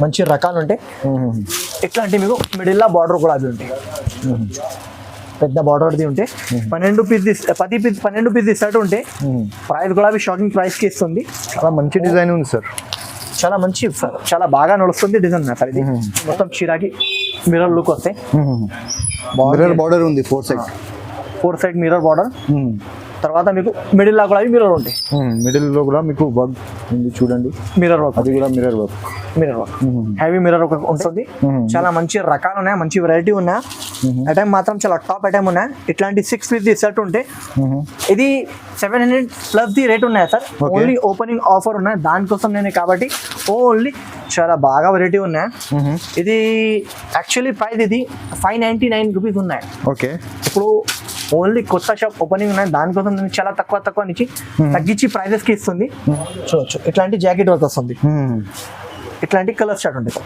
మంచి రకాలు ఉంటాయి. ఇట్లాంటి మీకు మిడిల్లో బార్డర్ కూడా అవి ఉంటాయి. పెద్ద బార్డర్ది ఉంటే పన్నెండు పీస్ పది పీస్ పన్నెండు పీస్ ఇస్తాడు ఉంటే ప్రైస్ కూడా అవి షాకింగ్ ప్రైస్కి ఇస్తుంది. చాలా మంచి డిజైన్ ఉంది సార్ చాలా మంచి సార్ చాలా బాగా నడుస్తుంది డిజైన్ సార్ ఇది మొత్తం చీరాకి మిర్రర్ లుక్ వస్తాయి మిర్రర్ బార్డర్ ఉంది four side four side mirror border తర్వాత మీకు మిడిల్ లా కూడా మిర్రర్ ఉంటాయి. మిడిల్లో కూడా మీకు వర్క్ ఉంది చూడండి. మిర్రర్ వర్క్ అది కూడా mirror work mirror work heavy mirror ఒక ఉంటుంది. చాలా మంచి రకాలు ఉన్నాయి మంచి వెరైటీ ఉన్నాయి. ఐటమ్ మాత్రం చాలా టాప్ ఐటమ్ ఉన్నాయి. ఇట్లాంటి సిక్స్ పీస్ సెట్ ఉంటే ఇది seven hundred plus the rate ఉన్నాయి సార్. ఓన్లీ ఓపెనింగ్ ఆఫర్ ఉన్నాయి. దానికోసం నేను కాబట్టి ఓన్లీ చాలా బాగా వెరైటీ ఉన్నాయి. ఇది యాక్చువల్లీ ప్రైస్ ఇది ఫైవ్ నైంటీ నైన్ రూపీస్ ఉన్నాయి. ఓకే. ఇప్పుడు ఓన్లీ కొత్త షాప్ ఓపెనింగ్ ఉన్నాయి. దానికోసం నేను చాలా తక్కువ తక్కువ నుంచి తగ్గించి ప్రైజెస్కి ఇస్తుంది. చూడొచ్చు. ఇట్లాంటి జాకెట్ వర్క్ వస్తుంది. ఇట్లాంటి కలర్ షర్ట్ ఉంటాయి.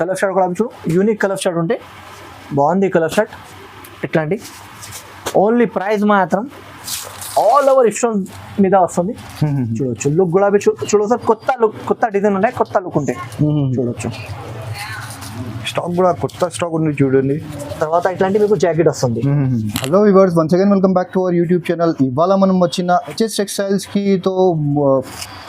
కలర్ షర్ట్ కూడా చూడు. యూనిక్ కలర్ షర్ట్ ఉంటే బాగుంది కలర్ షర్ట్ ఇట్లాంటి. ఓన్లీ ప్రైస్ మాత్రం ఆల్ ఓవర్ ఇష్టం మీద వస్తుంది. చూడొచ్చు. లుక్ కూడా చూడొచ్చు. సార్ కొత్త లుక్ కొత్త డిజైన్ ఉంటాయి కొత్త లుక్ ఉంటాయి చూడొచ్చు. స్టాక్ కూడా కొత్త స్టాక్ ఉంది చూడండి. తర్వాత ఇట్లాంటి మీకు జాకెట్ వస్తుంది. Hello viewers once again welcome back to our YouTube channel ఇవాళ మనం వచ్చిన హెచ్ఎస్ టెక్స్టైల్స్కి తో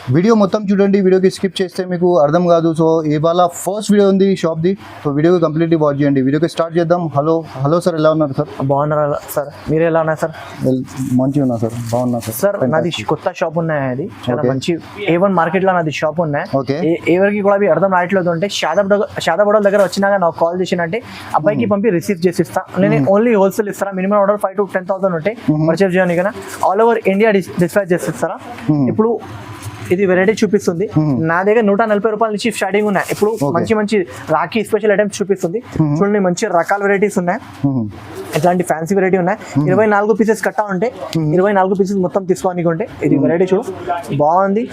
వీడియో మొత్తం చూడండి. వీడియోకి స్కిప్ చేస్తే మీకు అర్థం కాదు. సో ఇవాళ ఫస్ట్ వీడియో ఉంది షాప్ది. సో వీడియోకి కంప్లీట్లీ వాచ్ చేయండి. వీడియోకి స్టార్ట్ చేద్దాం. హలో హలో సార్ ఎలా ఉన్నారు సార్ బాగున్నారా సార్ మీరు ఎలా ఉన్నారు సార్ మంచిగా ఉన్నా సార్ బాగున్నా సార్ సార్ నాది కొత్త షాప్ ఉన్నాయి అది. చాలా. మంచి ఏ వన్ మార్కెట్లో నాది షాప్ ఉన్నాయి. ఏ- ఎవరికి కూడా అవి అర్థం రావట్లేదు అంటే షాదాబ్ షాదాబ్ దగ్గర వచ్చినాక నాకు కాల్ చేసినంటే అబ్బాయికి పంపి రిసీవ్ చేసి ఇస్తా నేను ఓన్లీ హోల్సేల్ ఇస్తారా? Minimum order five to ten thousand ఉంటే పర్చేస్ కదా. ఆల్ ఓవర్ ఇండియా డిస్పాచ్ చేసి ఇస్తారా ఇప్పుడు ఇది వెరైటీ చూపిస్తుంది. నా దగ్గర నూట నలభై రూపాయల నుంచి స్టార్టింగ్ ఉన్నాయి. ఇప్పుడు మంచి మంచి రాఖీ స్పెషల్ ఐటమ్స్ చూపిస్తుంది. చూడండి మంచి రకాల వెరైటీస్ ఉన్నాయి. ఇట్లాంటి ఫ్యాన్సీ వెరైటీ ఉన్నాయి. ఇరవై నాలుగు పీసెస్ కట్టా ఉంటే ఇరవై నాలుగు పీసెస్ మొత్తం తీసుకోనికి ఉంటే ఇది వెరైటీ చూడు. బాగుంది.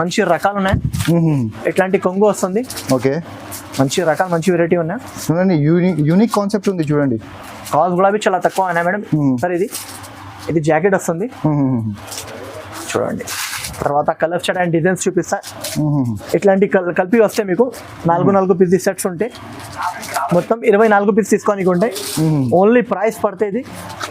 మంచి రకాలు ఉన్నాయి. ఇట్లాంటి కొంగు వస్తుంది. ఓకే. మంచి రకాలు మంచి వెరైటీ ఉన్నాయి. చూడండి యూనిక్ కాన్సెప్ట్ ఉంది చూడండి. కాస్ట్ కూడా అవి చాలా తక్కువ ఉన్నాయి మేడం. సార్ ఇది. ఇది జాకెట్ వస్తుంది. చూడండి. తర్వాత కలర్ షర్ట్ అండ్ డిజైన్స్ చూపిస్తా. ఇట్లాంటి కల్- కలిపి వస్తే మీకు నాలుగు నాలుగు పీస్ సెట్స్ ఉంటే మొత్తం ఇరవై నాలుగు పీస్ తీసుకోనికి ఉంటాయి. ఓన్లీ ప్రైస్ పడితే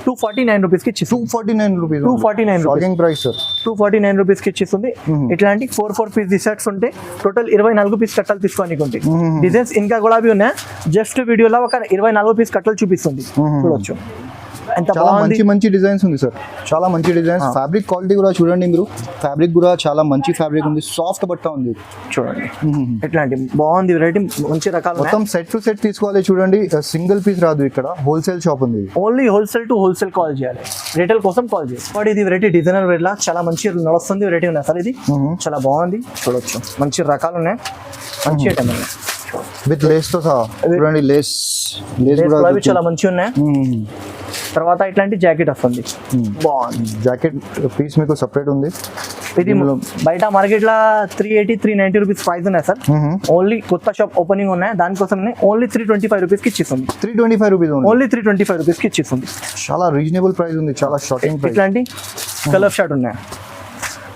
టూ ఫార్టీ నైన్ రూపీస్కి ఇచ్చి two forty nine rupees 249 rupees. Shocking price sir two forty nine రూపీస్కి ఇచ్చిస్తుంది. ఇట్లాంటి ఫోర్ ఫోర్ పీస్ సెట్స్ ఉంటే టోటల్ ఇరవై నాలుగు పీస్ కట్టలు తీసుకోనికి ఉంటాయి. డిజైన్స్ ఇంకా కూడా అవి ఉన్నాయి. జస్ట్ వీడియోలో ఒక ఇరవై నాలుగు పీస్ కట్టలు చూపిస్తుంది. చూడొచ్చు. ఎంత చాలా మంచి మంచి డిజైన్స్ ఉంది సార్ చాలా మంచి డిజైన్స్. ఫ్యాబ్రిక్ క్వాలిటీ కూడా చూడండి మీరు. ఫ్యాబ్రిక్ కూడా చాలా మంచి ఫ్యాబ్రిక్ ఉంది. సాఫ్ట్ బట్ట ఉంది. చూడండి. ఇట్లాంటి బాగుంది వెరైటీ మంచి రకాలు మొత్తం సెట్ టు సెట్ తీసుకోవాలి చూడండి. సింగిల్ పీస్ రాదు ఇక్కడ. హోల్సేల్ షాప్ ఉంది. Only wholesale to wholesale call చేయాలి. రిటైల్ కోసం కాల్ చేయాలి. బట్ ఇది వెరైటీ డిజైనర్ వేర్లా చాలా మంచి నడుస్తుంది వెరైటీ ఉన్నాయి సార్ ఇది చాలా బాగుంది. చూడొచ్చు. మంచి రకాలు ఉన్నాయి మంచి ఐటమ్ ఉన్నాయి. విత్ లేస్తో సహా. చూడండి లేస్ లేస్ కూడా అవి చాలా మంచిగా ఉన్నాయి. తర్వాత ఇట్లాంటి జాకెట్ వస్తుంది. బాగుంది. జాకెట్ పీస్ మీకు సపరేట్ ఉంది. ఇది బయట మార్కెట్లో three eighty three ninety rupees price ఉన్నాయి సార్. ఓన్లీ కొత్త షాప్ ఓపెనింగ్ ఉన్నాయి. దానికోసం ఓన్లీ త్రీ ట్వంటీ ఫైవ్ రూపీస్కి ఇచ్చిస్తుంది three twenty five rupees only three twenty five రూపీస్కి ఇచ్చిస్తుంది చాలా రీజనబుల్ ప్రైస్ ఉంది. చాలా ప్రైస్ ఇట్లాంటి కలర్ షర్ట్ ఉన్నాయి.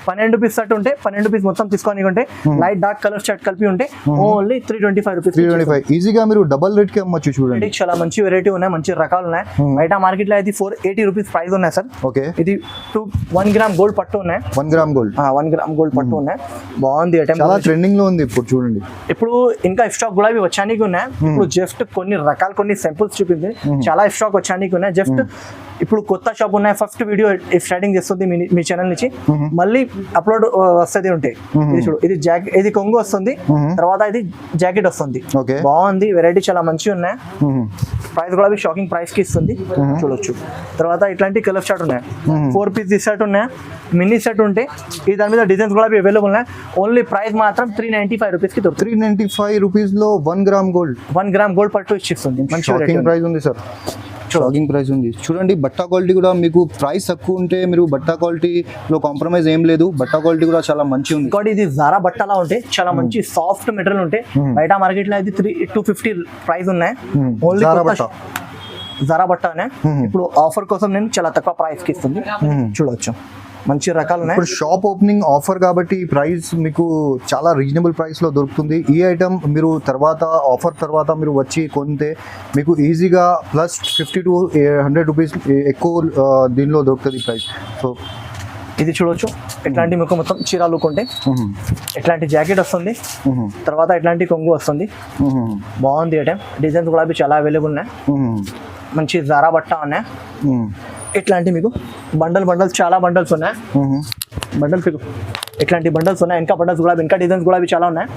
పన్నెండు పీస్ షర్ట్ ఉంటే పన్నెండు పీస్ మొత్తం తీసుకొని ఉంటే లైట్ డార్క్ కలర్ షర్ట్ కలిపి ఉంటే only three twenty five rupees three twenty five ఈజీగా మీరు డబల్ రేట్కి అమ్మచ్చు చూడండి. చాలా మంచి వెరైటీ ఉన్నాయి మంచి రకాలు ఉన్నాయి. బయట మార్కెట్లో అయితే ఫోర్ ఎయిటీ రూపీస్ ప్రైస్ ఉన్నాయి సార్. ఓకే ఇది టూ వన్ గ్రామ్ గోల్డ్ పట్టు ఉన్నాయి. One gram gold one gram gold పట్టు ఉన్నాయి. బాగుంది చాలా ట్రెండింగ్లో ఉంది ఇప్పుడు చూడండి. ఇప్పుడు ఇంకా స్టాక్ కూడా ఇవి వచ్చానికి ఉన్నాయి. ఇప్పుడు జస్ట్ కొన్ని రకాల కొన్ని సింపుల్స్ చూపింది. చాలా స్టాక్ వచ్చానికి ఉన్నాయి. జస్ట్ ఇప్పుడు కొత్త షాప్ ఉన్నాయి. ఫస్ట్ వీడియో స్టార్టింగ్ చేస్తుంది మీ ఛానల్ నుంచి. మళ్ళీ అప్లోడ్ వస్తుంది ఉంటాయి ఇది చూడు ఇది జాకెట్ ఇది కొంగు వస్తుంది. తర్వాత ఇది జాకెట్ వస్తుంది. ఓకే. బాగుంది. వెరైటీ చాలా మంచిగా ఉన్నాయి. ప్రైస్ కూడా షాకింగ్ ప్రైస్కి ఇస్తుంది. చూడొచ్చు. తర్వాత ఇట్లాంటి కలర్ షర్ట్ ఉన్నాయి. ఫోర్ పీస్ షర్ట్ ఉన్నాయి. మినీ షర్ట్ ఉంటే ఈ దాని మీద డిజైన్స్ కూడా అవైలబుల్ ఉన్నాయి. ఓన్లీ ప్రైస్ మాత్రం త్రీ నైన్టీ ఫైవ్ రూపీస్కి త్రీ నైన్టీ ఫైవ్ రూపీస్లో one gram gold one gram gold పట్టు ఇచ్చిస్తుంది. మంచి. ప్రైస్ ఉంది. సార్ షాకింగ్ ప్రైస్ ఉంది. చూడండి బట్టా క్వాలిటీ కూడా మీకు ప్రైస్ తక్కువ ఉంటే మీరు బట్టా క్వాలిటీలో కాంప్రమైజ్ ఏం లేదు. బట్టా క్వాలిటీ కూడా చాలా మంచి ఉంది. ఇంకోటి ఇది జారా బట్టలా ఉంటే చాలా మంచి సాఫ్ట్ మెటీరియల్ ఉంటే బయట మార్కెట్లో అయితే త్రీ టూ ఫిఫ్టీ ప్రైస్ ఉన్నాయి. ఓన్లీ. జారా బట్ట. అనే ఇప్పుడు ఆఫర్ కోసం నేను చాలా తక్కువ ప్రైస్కి ఇస్తుంది. చూడొచ్చు. మంచి రకాలు ఉన్నాయి ఇప్పుడు షాప్ ఓపెనింగ్ ఆఫర్ కాబట్టి ఈ ప్రైస్ మీకు చాలా రీజనబుల్ ప్రైస్లో దొరుకుతుంది. ఈ ఐటమ్ మీరు తర్వాత ఆఫర్ తర్వాత మీరు వచ్చి కొంటే మీకు ఈజీగా plus fifty to hundred rupees ఎక్కువ దీనిలో దొరుకుతుంది ప్రైస్. సో ఇది చూడొచ్చు. ఎట్లాంటి మీకు మొత్తం చీర లుక్ ఉంటే ఎట్లాంటి జాకెట్ వస్తుంది తర్వాత ఎట్లాంటి కొంగు వస్తుంది. బాగుంది ఐటమ్ డిజైన్స్ కూడా అవి చాలా అవైలబుల్ ఉన్నాయి. మంచి జారా బట్ట ఉన్నాయి. ఇట్లాంటి మీకు బండల్ బండల్స్ చాలా బండల్స్ ఉన్నాయి. బండల్స్ మీకు ఇట్లాంటి బండల్స్ ఉన్నాయి. ఇంకా బండల్స్ కూడా ఇంకా డిజైన్స్ కూడా అవి చాలా ఉన్నాయి.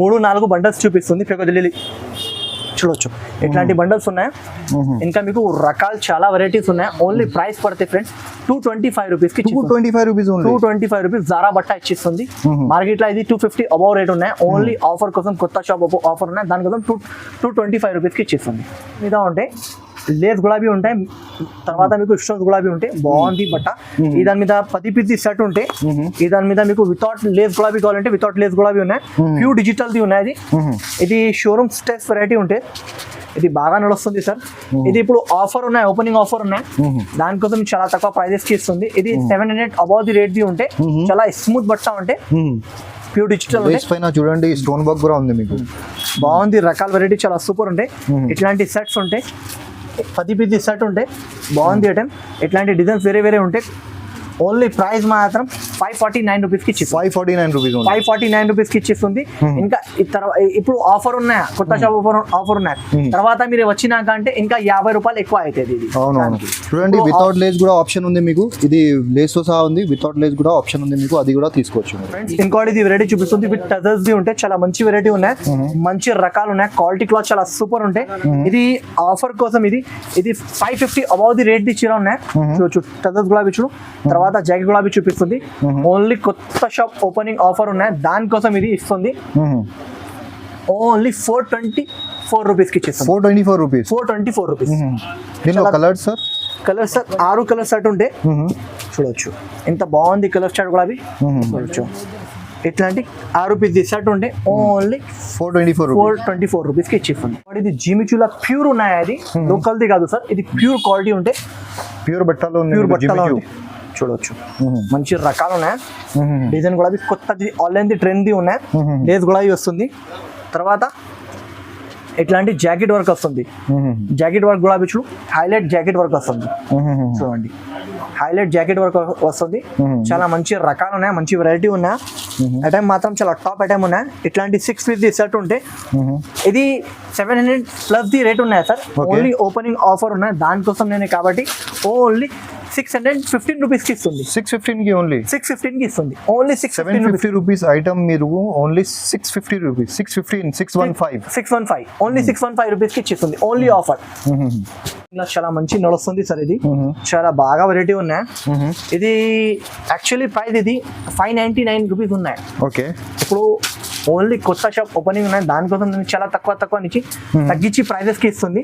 మూడు నాలుగు బండల్స్ చూపిస్తుంది పెద్దలి చూడొచ్చు. ఇట్లాంటి బండల్స్ ఉన్నాయి. ఇంకా మీకు రకాలు చాలా వెరైటీస్ ఉన్నాయి. ఓన్లీ ప్రైస్ పడతాయి ఫ్రెండ్స్ టూ ట్వంటీ ఫైవ్ రూపీస్కి two twenty five rupees two twenty five rupees Zara బట్ట ఇచ్చిస్తుంది. మార్కెట్లో ఇది టూ ఫిఫ్టీ అబౌవ్ రేట్ ఉన్నాయి. ఓన్లీ ఆఫర్ కోసం కొత్త షాప్ ఆఫర్ ఉన్నాయి. దానికోసం టూ టూ ట్వంటీ ఫైవ్ రూపీస్కి ఇచ్చిస్తుంది. మీద ఉంటాయి లేస్ గులాబీ ఉంటాయి. తర్వాత మీకు స్టోన్స్ గులాబీ ఉంటాయి. బాగుంది బట్ట. ఈ దాని మీద పది పిది సెట్ ఉంటే ఈ దాని మీద మీకు వితౌట్ లేస్ గులాబీ కావాలంటే వితౌట్ లేస్ గులాబీ ఉన్నాయి. ప్యూర్ డిజిటల్ ది ఉన్నాయి ఇది షోరూమ్ స్టేస్ వెరైటీ ఉంటాయి ఇది బాగా నడుస్తుంది సార్ ఇది ఇప్పుడు ఆఫర్ ఉన్నాయి ఓపెనింగ్ ఆఫర్ ఉన్నాయి. దానికోసం చాలా తక్కువ ప్రైజెస్కి ఇస్తుంది. ఇది seven hundred above the rate the ఉంటే చాలా స్మూత్ బట్ట ఉంటే ప్యూర్ డిజిటల్ పైన చూడండి స్టోన్ వర్క్ కూడా ఉంది మీకు. బాగుంది రకాల వెరైటీ చాలా సూపర్ ఉంటాయి ఇట్లాంటి సెట్స్ ఉంటాయి పది పీస్ సెట్ ఉంటాయి బాగుంది ఐటమ్. ఇట్లాంటి డిజైన్స్ వేరే వేరే ఉంటాయి ఓన్లీ ప్రైస్ మాత్రం ఫైవ్ ఫార్టీ నైన్ రూపీస్కి ఇచ్చి five forty nine rupees five forty nine రూపీస్కి ఇచ్చిస్తుంది ఇంకా ఈ తర్వా- ఇప్పుడు ఆఫర్ ఉన్నాయా. కొత్త షాప్ ఆఫర్ ఆఫర్ ఉన్నాయి. తర్వాత మీరు వచ్చినాక అంటే ఇంకా యాభై రూపాయలు ఎక్కువ అవుతుంది ఇది. అవునవును. చూడండి వితౌట్ లేస్ కూడా ఆప్షన్ ఉంది మీకు. ఇది లేస్తో సహా ఉంది. వితౌట్ లేస్ కూడా ఆప్షన్ ఉంది మీకు. అది కూడా తీసుకోవచ్చు. ఫ్రెండ్స్ ఇంకోటి ఇది వెరైటీ చూపిస్తుంది. విత్ టజల్స్ ది ఉంటాయి చాలా మంచి వెరైటీ ఉన్నాయి. మంచి రకాలు ఉన్నాయి. క్వాలిటీ క్లాత్ చాలా సూపర్ ఉంటాయి. ఇది ఆఫర్ కోసం ఇది ఇది five fifty above the rate the చీర ఉన్నాయి. చూడొచ్చు. టజల్స్ గులాబీ చూడు. తర్వాత జాకెట్ గులాబీ చూపిస్తుంది. ఓన్లీ కొత్త షాప్ ఓపెనింగ్ ఆఫర్ ఉన్నాయి. దానికోసం ఇది ఇస్తుంది. ఓన్లీ ఫోర్ ట్వంటీ ఫోర్ రూపీస్కి ఇచ్చేస్తుంది. Four twenty four rupees four twenty four rupees దీనిలో కలర్స్ సార్ కలర్ సెట్ ఆరు కలర్ సెట్ ఉంటే చూడొచ్చు. ఎంత బాగుంది కలర్ చార్ట్ కూడా అవి చూడొచ్చు. ఇట్లాంటి ఆరు పీస్ సెట్ ఉంటే only four twenty four four twenty four రూపీస్కి ఇచ్చిస్తుంది. ఇది జిమిచుల ప్యూర్ ఉన్నాయి అది లోకల్ది కాదు సార్ ఇది ప్యూర్ క్వాలిటీ ఉంటే ప్యూర్ బట్టలో ప్యూర్ బట్టలో మ్మ్. మంచి రకాలు ఉన్నాయి. డిజైన్ కూడా అవి కొత్తది ఆన్లైన్ది ట్రెండ్ది ఉన్నాయి. లేస్ కూడా అవి వస్తుంది తర్వాత ఇట్లాంటి జాకెట్ వర్క్ వస్తుంది. జాకెట్ వర్క్ కూడా చూడు హైలైట్ జాకెట్ వర్క్ వస్తుంది. చూడండి హైలైట్ జాకెట్ వర్క్ వస్తుంది. చాలా మంచి రకాలు ఉన్నాయి మంచి వెరైటీ ఉన్నాయి ఐటమ్ మాత్రం చాలా టాప్ ఐటమ్ ఉన్నాయి ఇట్లాంటి సిక్స్ పీస్ ది సెట్ ఉంటే. ఇది seven hundred plus the rate ఉన్నాయి సార్. ఓన్లీ ఓపెనింగ్ ఆఫర్ ఉన్నాయి దానికోసం నేను కాబట్టి ఓన్లీ సిక్స్ హండ్రెడ్ ఫిఫ్టీన్ రూపీస్కి ఇస్తుంది. సిక్స్ ఫిఫ్టీన్కి ఓన్లీ సిక్స్ ఫిఫ్టీన్కి ఇస్తుంది. Only six seven fifteen rupees fifty rupees item మీరు only six fifty rupees six fifteen six one five six one five only six one five రూపీస్కి ఇచ్చిస్తుంది only offer చాలా మంచి నడుస్తుంది సార్ ఇది. చాలా బాగా వెరైటీ ఉన్నాయి. ఇది యాక్చువల్లీ ప్రైస్ ఇది ఫైవ్ నైంటీ నైన్ రూపీస్ ఉన్నాయి. ఓకే ఇప్పుడు ఓన్లీ కొత్త షాప్ ఓపెనింగ్ ఉన్నాయి. దానికోసం నేను చాలా తక్కువ తక్కువ నుంచి తగ్గించి ప్రైజెస్కి ఇస్తుంది.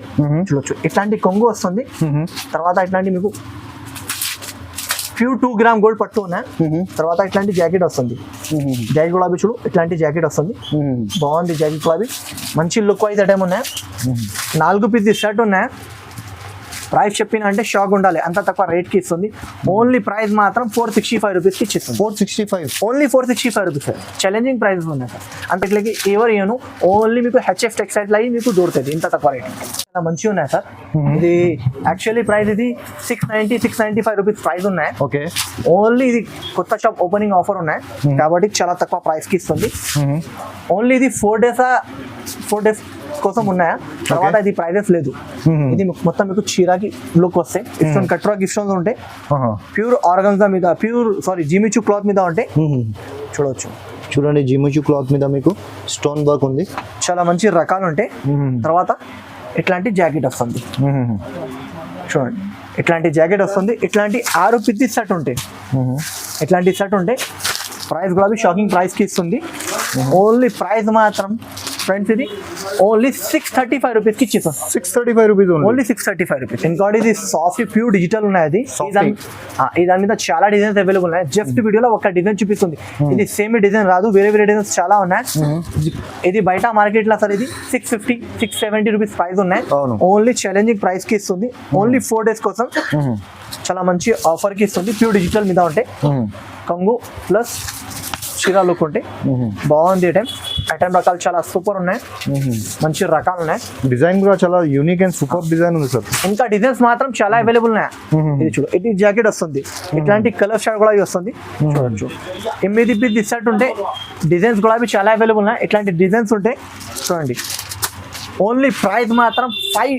చూడొచ్చు. ఇట్లాంటి కొంగు వస్తుంది. తర్వాత ఇట్లాంటి మీకు ప్యూర్ టూ గ్రామ్ గోల్డ్ పట్టు ఉన్నాయి. తర్వాత ఇట్లాంటి జాకెట్ వస్తుంది. జాకెట్ గులాబీ చూడు ఇట్లాంటి జాకెట్ వస్తుంది. బాగుంది జాకెట్ గులాబీ. మంచి లుక్ వైజ్ ఐటమ్ ఉన్నాయి. నాలుగు పీస్ షర్ట్ ఉన్నాయి. ప్రైస్ చెప్పిన అంటే షాక్ ఉండాలి. అంత తక్కువ రేట్కి ఇస్తుంది. ఓన్లీ ప్రైస్ మాత్రం ఫోర్ సిక్స్టీ ఫైవ్ రూపీస్కి ఇచ్చిస్తుంది. Four sixty five only four sixty five rupees sir challenging prizes ఉన్నాయి. సార్ అంతట్లకి ఎవరు ఇయ్యను? ఓన్లీ మీకు హెచ్ఎఫ్ టెక్స్టైల్ అయ్యి మీకు దొరుకుతుంది ఇంత తక్కువ రేట్ చాలా మంచిగా ఉన్నాయి సార్. ఇది యాక్చువల్లీ ప్రైస్ ఇది six ninety six ninety five rupees price ఉన్నాయి. ఓకే. ఓన్లీ ఇది కొత్త షాప్ ఓపెనింగ్ ఆఫర్ ఉన్నాయి. కాబట్టి చాలా తక్కువ ప్రైస్కి ఇస్తుంది. ఓన్లీ ఇది ఫోర్ డేస్ ఫోర్ డేస్ కోసం ఉన్నాయా. తర్వాత ఇది ప్రైజెస్ లేదు. ఇది మొత్తం మీకు చీరాకి లుక్ వస్తాయి. ఇష్టం కట్రా గిఫ్ట్స్ ఉంటాయి ప్యూర్ ఆర్గన్జా మీద ప్యూర్ సారీ జిమిచు క్లాత్ మీద ఉంటాయి చూడవచ్చు చూడండి జిమ్ముచు క్లాత్ మీద మీకు స్టోన్ వర్క్ ఉంది. చాలా మంచి రకాలు ఉంటాయి తర్వాత ఇట్లాంటి జాకెట్ వస్తుంది? చూడండి ఇట్లాంటి జాకెట్ వస్తుంది? ఇట్లాంటి ఆరు పిత్తి సెట్ ఉంటాయి ఇట్లాంటి సెట్ ఉంటాయి ప్రైస్ కూడా షాకింగ్ ప్రైస్కి ఇస్తుంది. ఓన్లీ ప్రైస్ మాత్రం ఫ్రెండ్స్ ఇది. ఓన్లీ సిక్స్ థర్టీ ఫైవ్ రూపీస్కి ఇచ్చేస్తాం six thirty five rupees only six thirty five rupees ఇంకోటి ఇది సాఫ్ట్ ప్యూర్ డిజిటల్ ఉన్నాయి అది. ఈ దాని- మీద చాలా డిజైన్స్ అవైలబుల్ ఉన్నాయి. జస్ట్ వీడియోలో ఒక డిజైన్ చూపిస్తుంది. ఇది సేమ్ డిజైన్ రాదు వేరే వేరే డిజైన్స్ చాలా ఉన్నాయి. ఇది బయట మార్కెట్లో సార్ ఇది. Six fifty six seventy rupees price ఉన్నాయి. ఓన్లీ ఛాలెంజింగ్ ప్రైస్కి ఇస్తుంది. ఓన్లీ ఫోర్ డేస్ కోసం చాలా మంచి ఆఫర్కి ఇస్తుంది. ప్యూర్ డిజిటల్ మీద ఉంటాయి కంగు ప్లస్ చీరా లుక్ ఉంటాయి బాగుంది ఐటమ్ ఐటమ్ రకాలు చాలా సూపర్ ఉన్నాయి. మంచి రకాలు ఉన్నాయి. డిజైన్ కూడా చాలా యూనిక్ అండ్ సూపర్ డిజైన్ ఉంది సార్ ఇంకా డిజైన్స్ మాత్రం చాలా అవైలబుల్ ఉన్నాయి. ఇది చూడు ఇది జాకెట్ వస్తుంది. ఇట్లాంటి కలర్ షార్ట్ కూడా వస్తుంది. చూడొచ్చు. ఎనిమిది పీస్ షర్ట్ ఉంటే డిజైన్స్ కూడా అవి చాలా అవైలబుల్ ఉన్నాయి. ఇట్లాంటి డిజైన్స్ ఉంటాయి చూడండి. ఓన్లీ ప్రైస్ మాత్రం five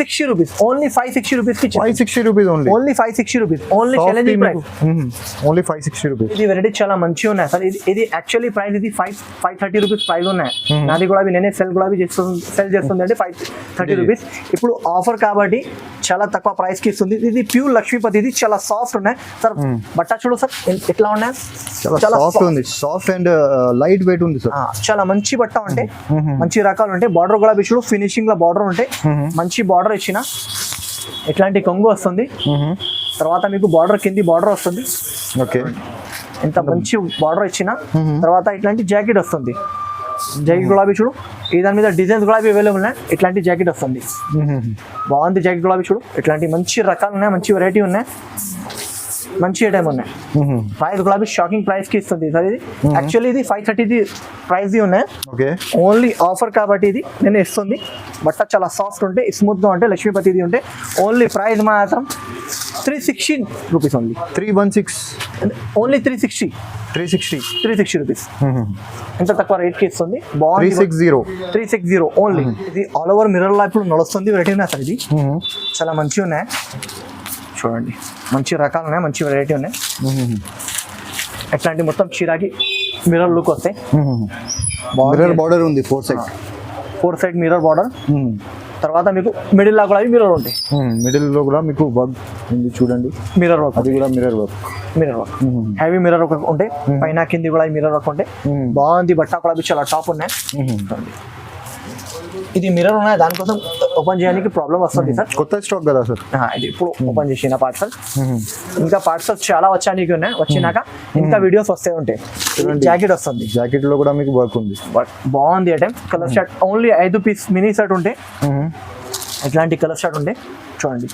sixty rupees only five sixty రూపీస్కి five sixty rupees only only five sixty rupees only challenging price only five sixty rupees ఇది వెరైటీ చాలా మంచిగా ఉన్నాయి. సార్ ఇది ఇది యాక్చువల్లీ ప్రైస్ ఇది five five thirty rupees price ఉన్నాయి. నాది కూడా నేనే సెల్ కూడా సెల్ చేస్తుంది అంటే ఫైవ్ థర్టీ రూపీస్ ఇప్పుడు ఆఫర్ కాబట్టి చాలా తక్కువ ప్రైస్కి ఇస్తుంది. ఇది ప్యూర్ లక్ష్మీపతి ఇది చాలా సాఫ్ట్ ఉన్నాయి. సార్ బట్ట చూడు సార్ ఎట్లా ఉన్నాయి? చాలా సాఫ్ట్. ఉంది. సాఫ్ట్ అండ్ లైట్ వెయిట్ ఉంది సార్ చాలా మంచి బట్ట ఉంటాయి మంచి రకాలు ఉంటాయి. బార్డర్ కూడా చూడు ఫినిషింగ్లో బార్డర్ ఉంటాయి మంచి బార్డర్ ఇచ్చిన ఇట్లాంటి కొంగు వస్తుంది. తర్వాత మీకు బార్డర్ కింది బార్డర్ వస్తుంది. ఓకే ఇంత మంచి బార్డర్ ఇచ్చిన తర్వాత ఇట్లాంటి జాకెట్ వస్తుంది. జాకెట్ గులాబీ చూడు. ఈ దాని మీద డిజైన్స్ గులాబీ అవైలబుల్ ఉన్నాయి. ఇట్లాంటి జాకెట్ వస్తుంది. బాగుంది జాకెట్ గులాబీ చూడు. ఇట్లాంటి మంచి రకాలు ఉన్నాయి. మంచి వెరైటీ ఉన్నాయి. మంచి ఐటమ్ ఉన్నాయి. ప్రైస్ గులాబీ షాకింగ్ ప్రైస్కి ఇస్తుంది. సార్ ఇది యాక్చువల్లీ ఇది ఫైవ్ థర్టీది ప్రైస్ ఉన్నాయి. ఓకే. ఓన్లీ ఆఫర్ కాబట్టి ఇది నేను ఇస్తుంది. బట్ట చాలా సాఫ్ట్ ఉంటే స్మూత్గా ఉంటే లక్ష్మీపతిది ఉంటే ఓన్లీ ప్రైస్ మాత్రం three sixty rupees only three one six only three sixty three sixty three sixty rupees ఎంత తక్కువ రేట్కి ఇస్తుంది త్రీ బాగుంది six zero three six zero only ఇది ఆల్ ఓవర్ మిర్రర్ లా ఇప్పుడు నడుస్తుంది వెరైటీ ఉన్నాయి సార్ ఇది. చాలా మంచిగా ఉన్నాయి. చూడండి. మంచి రకాలు ఉన్నాయి మంచి వెరైటీ ఉన్నాయి. ఎట్లాంటి మొత్తం చీరాకి మిర్రర్ లుక్ వస్తాయి. మిర్రర్ బార్డర్ ఉంది four side four side mirror border. తర్వాత మీకు మిడిల్ లా కూడా మిర్రర్ ఉంటాయి. మిడిల్లో కూడా మీకు వర్క్ ఉంది చూడండి. మిర్రర్ వర్క్ అది కూడా mirror work. Mirror work. Heavy mirror work ఉంటాయి పైన కింది కూడా మిర్రర్ వర్క్ ఉంటాయి బాగుంది. బట్ట కూడా చాలా టాప్ ఉన్నాయి. ఇది మిర్రర్ ఉన్నాయి దానికోసం ఓపెన్ చేయడానికి ప్రాబ్లం వస్తుంది సార్ కొత్త స్టాక్ కదా సార్ ఇది ఇప్పుడు ఓపెన్ చేసిన పార్సల్ ఇంకా పార్సల్స్ చాలా వచ్చానికి ఉన్నాయి వచ్చినాక ఇంకా వీడియోస్ వస్తూ ఉంటాయి. జాకెట్ వస్తుంది. జాకెట్లో కూడా మీకు వర్క్ ఉంది. బట్ బాగుంది ఐటమ్ కలర్ షర్ట్ ఓన్లీ ఐదు పీస్ మినీ షర్ట్ ఉంటే ఇట్లాంటి కలర్ షర్ట్ ఉంటే చూడండి.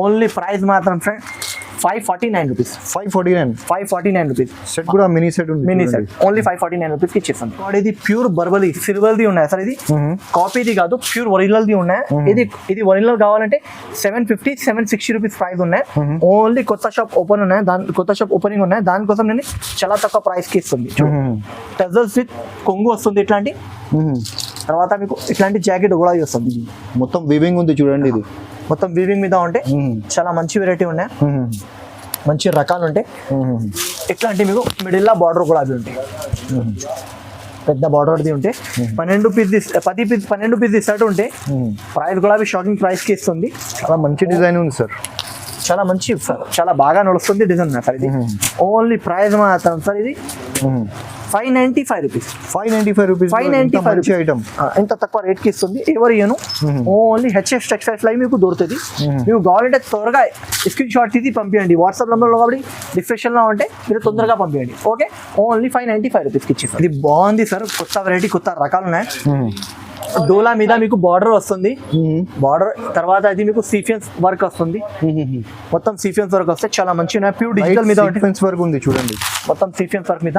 ఓన్లీ ప్రైస్ మాత్రం friend five forty nine rupees five forty nine five forty nine rupees set కూడా మినీ సెట్ ఉంది mini. Set only five forty nine రూపీస్కి ఇచ్చేస్తాం ఇది ప్యూర్ బర్బలి సిల్వర్ది ఉన్నాయి. సార్ ఇది కాపీది కాదు ప్యూర్ ఒరిజినల్ది ఉన్నాయి. ఇది ఇది ఒరిజినల్ కావాలంటే seven fifty seven sixty rupees price ఉన్నాయి. ఓన్లీ కొత్త షాప్ ఓపెన్ ఉన్నాయి. దాని కొత్త షాప్ ఓపెనింగ్ ఉన్నాయి. దానికోసం నేను చాలా తక్కువ ప్రైస్కి ఇస్తుంది. మ్మ్. టజల్స్ విత్ కొంగు వస్తుంది ఇట్లాంటి. తర్వాత మీకు ఇట్లాంటి జాకెట్ కూడా వస్తుంది. మొత్తం వివింగ్ ఉంది చూడండి ఇది. మొత్తం వీవింగ్ మీద ఉంటే మ్మ్. చాలా మంచి వెరైటీ ఉన్నాయి. మంచి రకాలు ఉంటాయి. మ్మ్. ఇట్లాంటి మీకు మిడిల్ బార్డర్ కూడా అవి ఉంటాయి. పెద్ద బార్డర్ది ఉంటే పన్నెండు పీస్ పది పీస్ పన్నెండు పీస్ షర్ట్ ఉంటే. ప్రైస్ కూడా అవి షాకింగ్ ప్రైస్కి ఇస్తుంది. చాలా మంచి డిజైన్ ఉంది సార్ చాలా మంచి చాలా బాగా నడుస్తుంది డిజైన్ సార్ ఇది. ఓన్లీ ప్రైస్ మాత్రం సార్ ఇది. Five ninety five rupees. Five ninety five rupees five ninety five మంచి ఐటమ్ ఎంత తక్కువ రేట్కి ఇస్తుంది. ఎవరు ఇయ్యను ఓన్లీ హెచ్ఎఫ్ టెక్స్టైల్స్ లైవ్ మీకు దొరుకుతుంది. మీకు కావాలంటే త్వరగా స్క్రీన్ షాట్ తీసి పంపించండి వాట్సాప్ నెంబర్లో కాబట్టి డిస్క్రిప్షన్లో ఉంటే మీరు తొందరగా పంపించండి okay? Only five ninety five రూపీస్కి ఇచ్చి ఇది బాగుంది సార్. కొత్త వెరైటీ కొత్త రకాలు ఉన్నాయి డోలా మీద మీకు బార్డర్ వస్తుంది. బార్డర్ తర్వాత ఇది మీకు సీఫియన్స్ వర్క్ వస్తుంది. మొత్తం సీఫియన్స్ వర్క్ వస్తే చాలా మంచి ప్యూర్ డిజిటల్ మీద వరకు ఉంది చూడండి. మొత్తం సీఫియన్స్ వర్క్ మీద.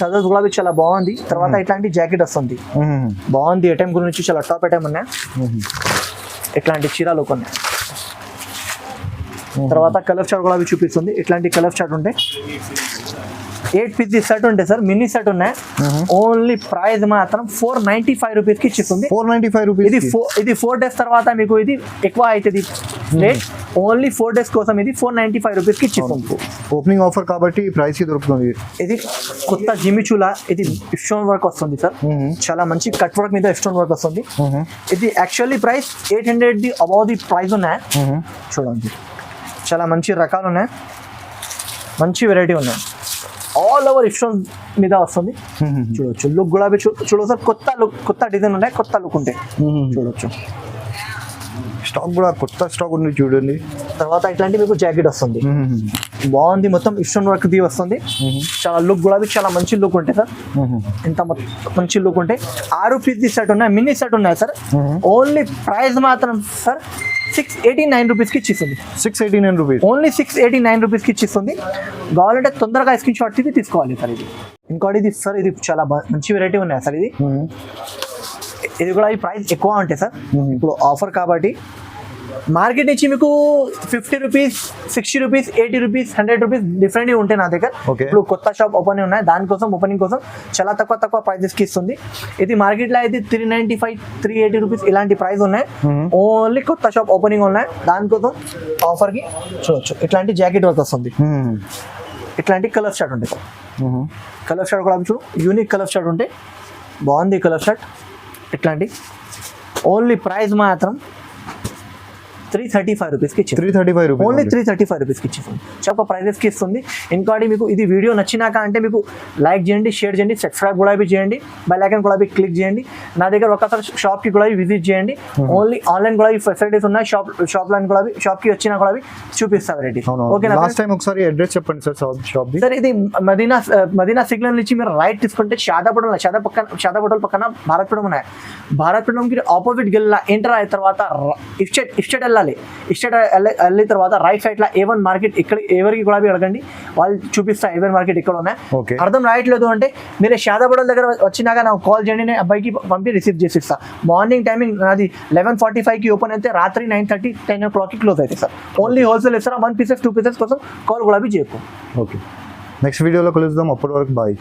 టజల్స్ కూడా చాలా బాగుంది. తర్వాత ఇట్లాంటి జాకెట్ వస్తుంది. బాగుంది. ఐటమ్ గురించి చాలా టాప్ ఐటమ్ ఉన్నాయి. ఇట్లాంటి చీరాలు కొన్ని. తర్వాత కలర్ చార్ట్ కూడా అవి చూపిస్తుంది. ఇట్లాంటి కలర్ చార్ట్ ఉంటాయి ఎయిట్ పీస్ సెట్ ఉంటాయి సార్ మినీ సెట్ ఉన్నాయి. ఓన్లీ ప్రైస్ మాత్రం ఫోర్ నైన్టీ ఫైవ్ రూపీస్కి ఇచ్చిస్తుంది. ఫోర్ నైన్టీ ఫైవ్ ఇది రూపీస్ ఫోర్ ఇది ఫోర్ డేస్ తర్వాత మీకు ఇది ఎక్కువ అవుతుంది. రేట్ ఓన్లీ ఫోర్ డేస్ కోసం ఇది ఫోర్ నైన్టీ ఫైవ్ రూపీస్కి ఇచ్చిస్తుంది. ఓపెనింగ్ ఆఫర్ కాబట్టి ప్రైస్ దొరుకుతుంది. ఇది కొత్త జిమిచులా ఇది స్టోన్ వర్క్ వస్తుంది సార్. చాలా మంచి కట్ వర్క్ మీద స్టోన్ వర్క్ వస్తుంది. ఇది actually price eight hundred the above the price ఉన్నాయి. చూడండి. చాలా మంచి రకాలు ఉన్నాయి. మంచి వెరైటీ ఉన్నాయి. ఆల్ ఓవర్ ఇష్టం మీద వస్తుంది. చూడొచ్చు. లుక్ గులాబీ చూ చూడొచ్చు. సార్ కొత్త లుక్ కొత్త డిజైన్ ఉన్నాయి. కొత్త లుక్ ఉంటాయి. చూడొచ్చు. స్టాక్ కూడా కొత్త స్టాక్ ఉంది చూడండి. తర్వాత ఇట్లాంటి మీకు జాకెట్ వస్తుంది. బాగుంది మొత్తం ఇష్టం వర్క్ ది వస్తుంది. చాలా లుక్ గులాబీ చాలా మంచి లుక్ ఉంటాయి సార్. ఇంత మొత్తం మంచి లుక్ ఉంటాయి. ఆరు పీస్ సెట్ ఉన్నాయి. మినీ సెట్ ఉన్నాయి సార్. ఓన్లీ ప్రైస్ మాత్రం సార్ సిక్స్ ఎయిటీ నైన్ రూపీస్కి ఇచ్చిస్తుంది six eighty nine rupees only six eighty nine రూపీస్కి ఇచ్చిస్తుంది కావాలంటే తొందరగా స్క్రీన్ షాట్ తీసి తీసుకోవాలి సార్ ఇది. ఇంకోటి ఇది సార్ ఇది చాలా మంచి వెరైటీ ఉన్నాయి సార్ ఇది. ఇది కూడా ఈ ప్రైస్ ఎక్కువ ఉంటాయి సార్ ఇప్పుడు ఆఫర్ కాబట్టి మార్కెట్ నుంచి మీకు fifty rupees sixty rupees eighty rupees hundred rupees different ఉంటాయి నా దగ్గర. ఇప్పుడు కొత్త షాప్ ఓపెన్ ఉన్నాయి. దానికోసం ఓపెనింగ్ కోసం చాలా తక్కువ తక్కువ ప్రైజెస్కి ఇస్తుంది. ఇది మార్కెట్లో అయితే three ninety five three eighty rupees ఇలాంటి ప్రైస్ ఉన్నాయి. ఓన్లీ కొత్త షాప్ ఓపెనింగ్ ఉన్నాయి. దానికోసం ఆఫర్కి చూడొచ్చు. ఇట్లాంటి జాకెట్ వర్క్ వస్తుంది. ఇట్లాంటి కలర్ షర్ట్ ఉంటాయి. కలర్ షర్ట్ కూడా చూడు. యూనిక్ కలర్ షర్ట్ ఉంటాయి బాగుంది కలర్ షర్ట్ ఇట్లాంటి. ఓన్లీ ప్రైస్ మాత్రం త్రీ థర్టీ ఫైవ్ రూపీస్కి ఇచ్చింది. Three thirty five only rupees three thirty five రూపీస్కి ఇచ్చేస్తుంది చాలా ప్రైజెస్కి ఇస్తుంది. ఇంకోటి మీకు ఇది వీడియో నచ్చినాక అంటే మీకు లైక్ చేయండి షేర్ చేయండి సబ్స్క్రైబ్ కూడా చేయండి బెల్ ఐకాన్ కూడా బి క్లిక్ చేయండి. నా దగ్గర ఒకసారి షాప్కి కూడా విజిట్ చేయండి. ఓన్లీ ఆన్లైన్ కూడా ఫెసిలిటీస్ ఉన్నాయి. షాప్ షాప్ లైన్ కూడా షాప్కి వచ్చినా కూడా చూపిస్తా వెరైటీస్ అవును ఓకేనా లాస్ట్ టైం ఒకసారి అడ్రస్ చెప్పండి సార్ షాప్ సార్ ఇది మదీనా మదీనా సిగ్నల్ నుంచి మీరు రైట్ తీసుకుంటే షాదాపురం. షాదా పక్కన షాదా హోటల్ పక్కన భారత్పురం ఉన్నాయి భారత్పురంకి ఆపోజిట్ వెళ్ళా ఎంటర్ అయిన తర్వాత ఇస్టేట్ ఇస్టేట్ వెళ్ళాలి ఇస్టేట్ వెళ్ళిన తర్వాత రైట్ సైడ్లో ఏవన్ మార్కెట్ ఇక్కడ ఎవరికి కూడా అడగండి. వాళ్ళు చూపిస్తా ఏవన్ మార్కెట్ ఇక్కడ ఉన్నాయి. అర్థం రాయట్లేదు అంటే మీరు షాదాపురం దగ్గర వచ్చినాక నాకు కాల్ చేయండి నేను అబ్బాయికి పంపి రిసీవ్ చేసి ఇస్తా మార్నింగ్ టైమింగ్ నాది లెవెన్ ఫార్టీ కి ఓపెన్ అయితే రాత్రి నైన్ థర్టీ టెన్ ఓ క్లాక్కి క్లోజ్ అవుతుంది సార్. ఓన్లీ హోల్సేల్ ఇస్తారా? వన్ పీసెస్ టూ పీసెస్ కోసం కాల్ కూడా చేయకు. ఓకే నెక్స్ట్ వీడియోలో కలుద్దాం. అప్పటి వరకు బాయ్